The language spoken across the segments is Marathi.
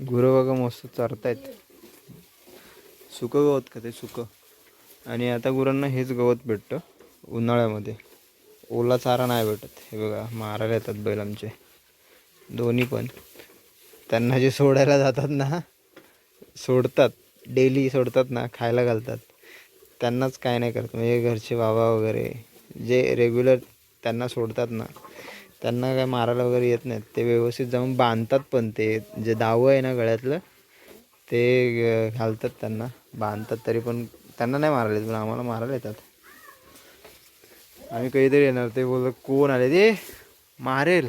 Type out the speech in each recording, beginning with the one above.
गुरं बघा मस्त आहेत सुकं गवत का ते सुकं? आणि आता गुरांना हेच गवत भेटतं उन्हाळ्यामध्ये. ओला चारा नाही भेटत. हे बघा मारायला येतात बैल आमचे. दोन्ही पण. त्यांना जे सोडायला जातात ना सोडतात. डेली सोडतात ना खायला घालतात. त्यांनाच काय नाही करत. म्हणजे घरचे बाबा वगैरे जे रेग्युलर त्यांना सोडतात ना त्यांना काय मारायला वगैरे येत नाहीत. ते व्यवस्थित जाऊन बांधतात पण ते जे दावं आहे ना गळ्यातलं ते घालतात त्यांना. बांधतात तरी पण त्यांना नाही मारायला येत पण आम्हाला मारायला येतात. आम्ही कधीतरी येणार ते बोललं कोण आले ते? मारेल.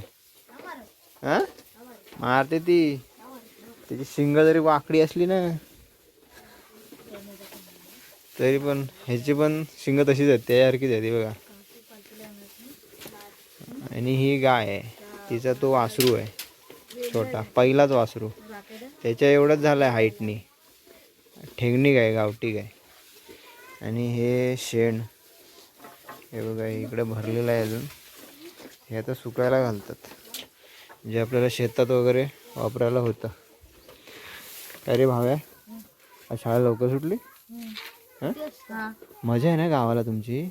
हा? मारते ती. त्याची शिंग जरी वाकडी असली ना तरी पण ह्याची पण शिंग तशीच आहेत त्यासारखीच आहे ती बघा. आणि ही गाय आहे. तिचा तो वासरू आहे. छोटा. पहिलाच वासरू. त्याच्या एवढंच झालं आहे हाईटनी. ठेंगणी गाय गावठी गाय. आणि हे शेण. हे बघा इकडे भरलेलं आहे अजून. हे आता सुकायला घालतात. जे आपल्याला शेतात वगैरे वापरायला होतं. काय रे भाव्या? शाळा लवकर सुटली? मजा आहे ना गावाला तुमची?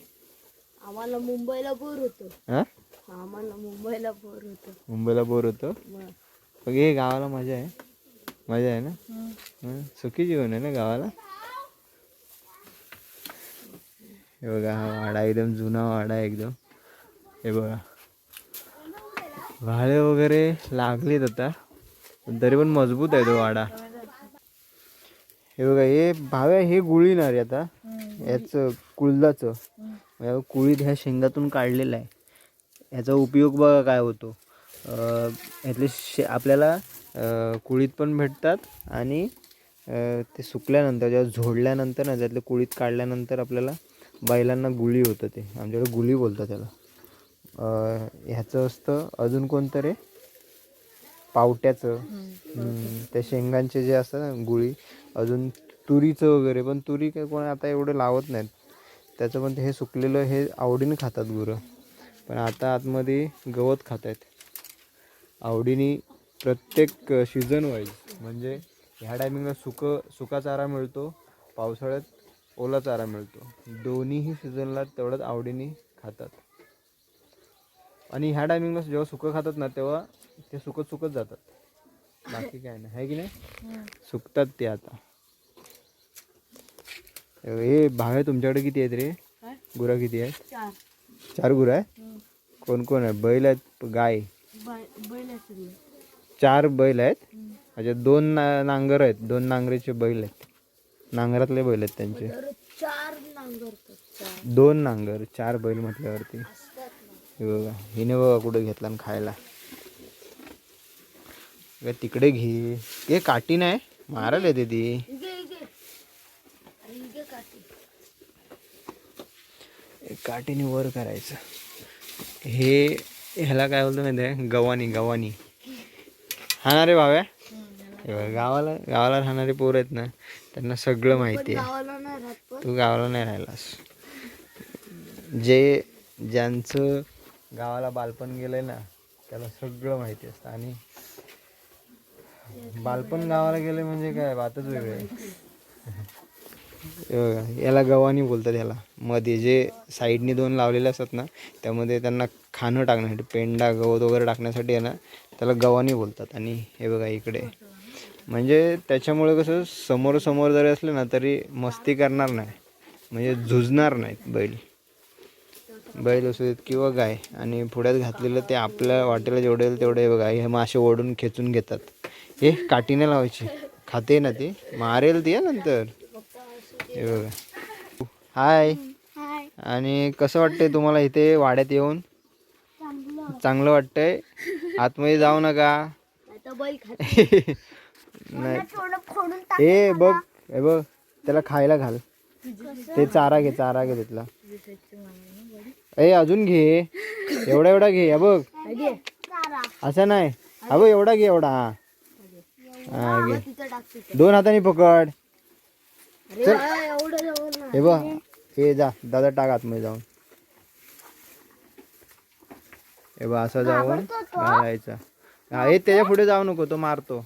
आम्हाला मुंबईला बोर होतो. हां? आम्हाला मुंबईला बोर होतो. मुंबईला बोर होतं? मग. मग हे गावाला मजा आहे. मजा आहे ना? हं? सुखी जीवन आहे ना गावाला? हे बघा हा वाडा एकदम जुना वाडा आहे एकदम. हे बघा. भाळे वगैरे लागलेत आता. पण तरी पण मजबूत आहे तो वाडा. हे बघा हे भाव्या हे गुळीणार आहे आता. याचं कुळदाचं या कुळीत ह्या शेंगातून काढलेलं आहे. ह्याचा उपयोग बघा काय होतो. ह्यातले शे आपल्याला कुळीत पण भेटतात आणि ते सुकल्यानंतर जेव्हा झोडल्यानंतर ना त्यातले कुळीत काढल्यानंतर आपल्याला बैलांना गुळी होतं ते. आमच्याकडे गुळी बोलतात त्याला. ह्याचं असतं अजून कोणतं रे? पावट्याचं. त्या शेंगांचे जे असतात ना गुळी अजून तुरीचं वगैरे पण तुरी काय कोण आता एवढं लावत नाहीत. त्याचं पण ते हे सुकलेलं हे आवडीने खातात गुरं. पण आता आतमध्ये गवत खात आहेत आवडीने प्रत्येक सीझन वाईज म्हणजे ह्या टायमिंगला सुक सुका चारा मिळतो पावसाळ्यात ओला चारा मिळतो. दोन्हीही सीझनला तेवढ्याच आवडीने खातात. आणि ह्या टायमिंगला जेव्हा सुकं खातात ना तेव्हा ते सुकत सुकत जातात. बाकी काय नाही. आहे की नाही? सुकतात ते आता. हे भावे तुमच्याकडे किती आहेत रे? गुरा किती आहेत? चार गुरं आहे? कोण कोण आहे? बैल आहेत गाय. बैल चार बैल आहेत. अच्छा दोन ना नांगर आहेत. दोन नांगरेचे बैल आहेत. नांगरातले बैल आहेत त्यांचे. चार नांगरतात चार. दोन नांगर चार बैल म्हटल्यावरती. हे बघा हिने बघा कुठे घेतला आणि खायला. तिकडे घे. हे काठी नाही. मारायला येते ती इगे इगे अरे इगे काठी. एक काठीने वर करायचं. हे ह्याला काय बोलतो माहिती आहे? गवानी गवानी हा ना रे भाव्या गावाला गावाला राहणारे पोर आहेत ना त्यांना सगळं माहिती आहे. तू गावाला नाही राहिलास. जे ज्यांचं गावाला बालपण गेलंय ना त्याला सगळं माहिती असतं. आणि बालपण गावाला गेले म्हणजे काय? बातच वेगळी आहे. याला गव्हाणी बोलतात याला मध्ये जे साईडने दोन लावलेले असतात ना त्यामध्ये त्यांना खाणं टाकण्यासाठी पेंडा गवत वगैरे टाकण्यासाठी आहे ना त्याला गव्हाणी बोलतात. आणि हे बघा इकडे. म्हणजे त्याच्यामुळे कसं समोर समोर जरी असले ना तरी मस्ती करणार नाही. म्हणजे झुजणार नाहीत बैल. बैल असू देत किंवा गाय. आणि पुढ्यात घातलेलं ते आपल्या वाटेला जेवढे येईल तेवढे हे बघा हे मासे ओढून खेचून घेतात. हे काठीने लावायची. खाते ना ती. मारेल ती नंतर. हे बघा. हाय आणि कसं वाटतंय तुम्हाला इथे वाड्यात येऊन? चांगलं. वाटतंय? आतमध्ये जाऊ नका. नाही. बघ. हे बघ. त्याला खायला घाल. ते चारा घे चारा घे तिथला. ए अजून घे. एवढा एवढा घे. हा बघ. असं नाही. बघ एवढा घे एवढा. हा. घे. दोन हाताने पकड. हे बघ हे जा दादा टाक आतमध्ये जाऊन. हे बघ असं जाऊन घालायचा. हा हे त्याच्या पुढे जाऊ नको तो मारतो.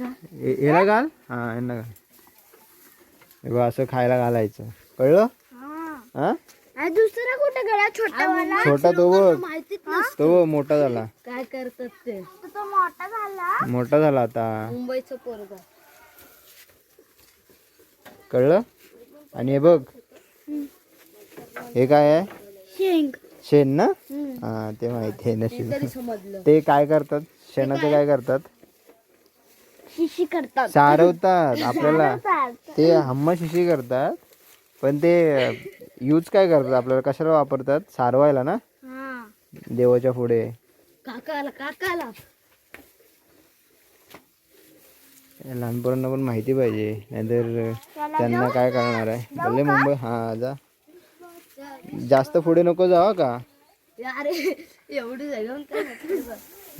हे- याला घाल? हा यांना घाल. हे बघ असं खायला घालायचं. कळलं? हा. दुसरा कुठे गेला? छोटा वाला? छोटा तो बघ. तो बघ मोठा झाला. काय करतात ते तो मोठा झाला. मोठा झाला आता. मुंबईचं पोरगा. कळलं? आणि हे बघ. हे काय आहे? शेंग. शेण ना? हा ते माहिती आहे तरी समजलं. ते काय करतात? शेणाचं काय करतात? शिशी करतात. सारवतात आपल्याला. ते हम्मा शिशी करतात पण ते यूज काय करतात? आपल्याला कशाला वापरतात? सारवायला ना? हा. देवाच्या पुढे. काकाला काकाला. लहान पोरांना पण माहिती पाहिजे. नाहीतर त्यांना काय करणार आहे? भले मुंबई हा जा. जास्त पुढे नको जावा का?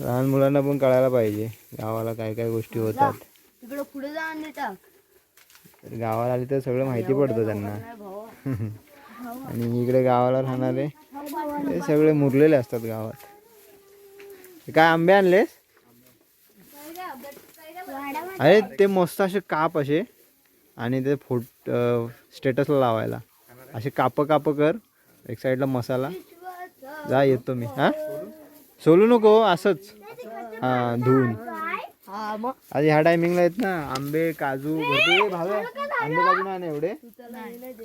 लहान मुलांना पण कळायला पाहिजे. गावाला काय काय गोष्टी होतात. तिकडं पुढे जा आणि टाक तर गावाला आली तर सगळं माहिती पडतं त्यांना. आणि इकडे गावाला राहणारे ते सगळे मुरलेले असतात गावात. काय आंबे आणलेस? अरे ते मस्त असे काप असे. आणि ते फोट स्टेटसला लावायला. असे कापं कापं कर एक साईडला मसाला. जा येतो मी. हा? सोलू नको असंच. हा धुवून. आज ह्या टायमिंगला आहेत ना आंबे काजू भरपूर भाव. आंबे काजू नाही ना एवढे?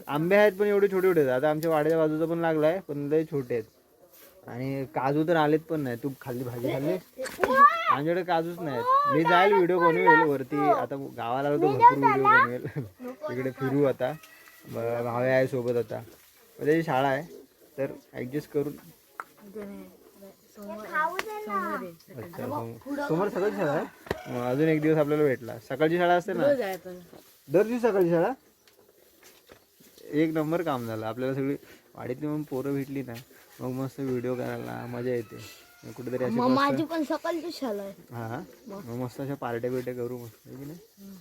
आंबे आहेत पण एवढे छोटे छोटे आहेत. आता आमच्या वाड्याच्या बाजूचा पण लागलाय पण लय छोटे आहेत. आणि काजू तर आलेत पण नाही तू खाल्ली भाजी खाल्ली? आमच्याकडे काजूच नाहीत. मी जाईल व्हिडिओ बनवेल वरती. आता गावाला आलो तर भरपूर व्हिडिओ बनवेल. तिकडे फिरू आता. भावे आहे सोबत आता. त्याची शाळा आहे. तर ऍडजस्ट करून. अच्छा समोर सकाळची शाळा आहे? अजून एक दिवस आपल्याला भेटला. सकाळची शाळा असते ना? दर दिवशी सकाळची शाळा? एक नंबर काम झालं. आपल्याला सगळी वाडीतली मग पोरं भेटली ना. मग मस्त व्हिडिओ करायला मजा येते. कुठेतरी मग माझी पण सकाळची शाळा आहे हा. मग मस्त अशा पार्ट्या बिर्ट्या करू मस्त है की नाही?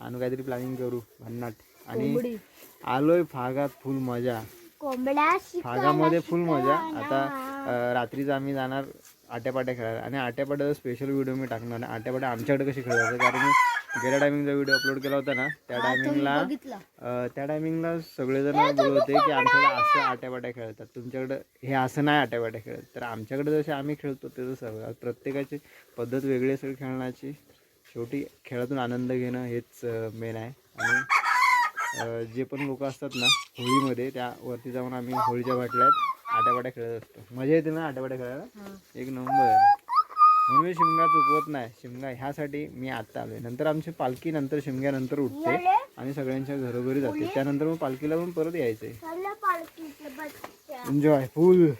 आणि काहीतरी प्लॅनिंग करू भन्नाट. आणि आलोय फागात फुल मजा. कोंबड्या फागामध्ये फुल मजा. आता अं, रात्रीचं आम्ही जाणार आट्यापाट्या खेळायला. आणि आट्यापाट्याचा स्पेशल व्हिडिओ मी टाकणार आणि आट्यापाट्या आमच्याकडे कशी खेळतात? कारण गेल्या टायमिंगचा व्हिडिओ अपलोड केला होता ना त्या टायमिंगला त्या टायमिंगला सगळेजण बोलत होते की आमच्याकडे असं आट्यापाट्या खेळतात. तुमच्याकडे हे असं नाही आट्यापाट्या खेळत. तर आमच्याकडे जसे आम्ही खेळतो ते सगळं. प्रत्येकाची पद्धत वेगळी असेल खेळण्याची. शेवटी खेळातून आनंद घेणं हेच मेन आहे. आणि जे पण लोक असतात ना होळीमध्ये त्या वरती जाऊन आम्ही होळीच्या बाटल्यात आट्यापाट्या खेळत असतो. मजा येते ना आट्यापाट्या खेळायला? एक नंबर. म्हणून मी शिमगा चुकवत नाही. शिमगा ह्यासाठी मी आत्ता आलोय. नंतर आमची पालखी नंतर शिमग्यानंतर उठते आणि सगळ्यांच्या घरोघरी जाते. त्यानंतर मग पालखीला पण परत यायचंय. एन्जॉय फुल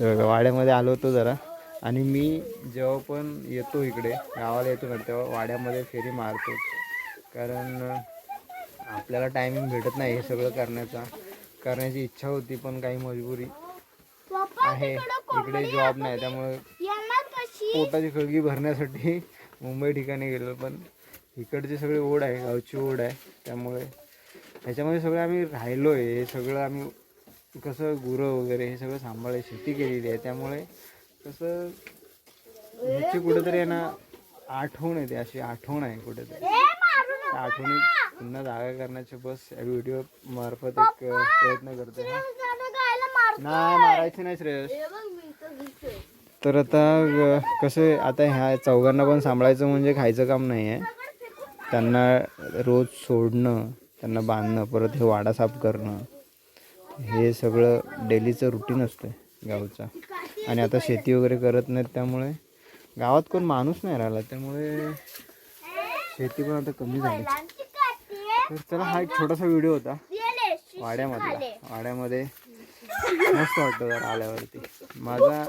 वाड्यामध्ये आलो होतो जरा. आणि मी जेव्हा पण येतो इकडे गावाला येतो ना तेव्हा वाड्यामध्ये फेरी मारतो. कारण आपल्याला टायमिंग भेटत नाही हे सगळं करण्याचा. करण्याची इच्छा होती पण काही मजबुरी आहे. इकडे जॉब नाही त्यामुळे पोटाची खळगी भरण्यासाठी मुंबई ठिकाणी गेलो पण इकडची सगळी ओढ आहे गावची ओढ आहे त्यामुळे ह्याच्यामध्ये सगळं आम्ही राहिलो आहे हे सगळं आम्ही कसं गुरं वगैरे हे सगळं सांभाळ शेती केलेली आहे त्यामुळे कसं ह्याची कुठेतरी आहे ना आठवण येते अशी आठवण आहे कुठेतरी. त्या आठवणीत पुन्हा जागा करण्याचे बस या व्हिडिओ मार्फत एक प्रयत्न करतोय हा. नाही मारायचं नाही श्रेयस. तर आता कसं आहे, आता ह्या चौघांना पण सांभाळायचं म्हणजे खायचं काम नाही आहे त्यांना रोज सोडणं त्यांना बांधणं परत हे वाडा साफ करणं हे सगळं डेलीचं रुटीन असतं गावचा. आणि आता शेती वगैरे करत नाहीत त्यामुळे गावात कोण माणूस नाही राहिला त्यामुळे शेती पण आता कमी झाली. तर चला हा एक छोटासा व्हिडिओ होता. वाड्यामधला. वाड्यामध्ये मस्त वाटतं जरा आल्यावरती. माझा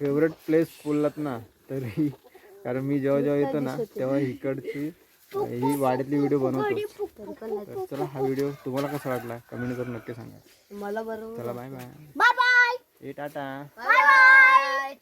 फेवरेट प्लेस बोललात ना तरी कारण मी जेव्हा जेव्हा येतो ना तेव्हा इकडची ही वाड्यातली व्हिडिओ बनवतो तर चला हा व्हिडिओ तुम्हाला कसा वाटला? कमेंट करून नक्की सांगा. मला बरोबर चला बाय बाय बाय बाय ए टाटा. Bye bye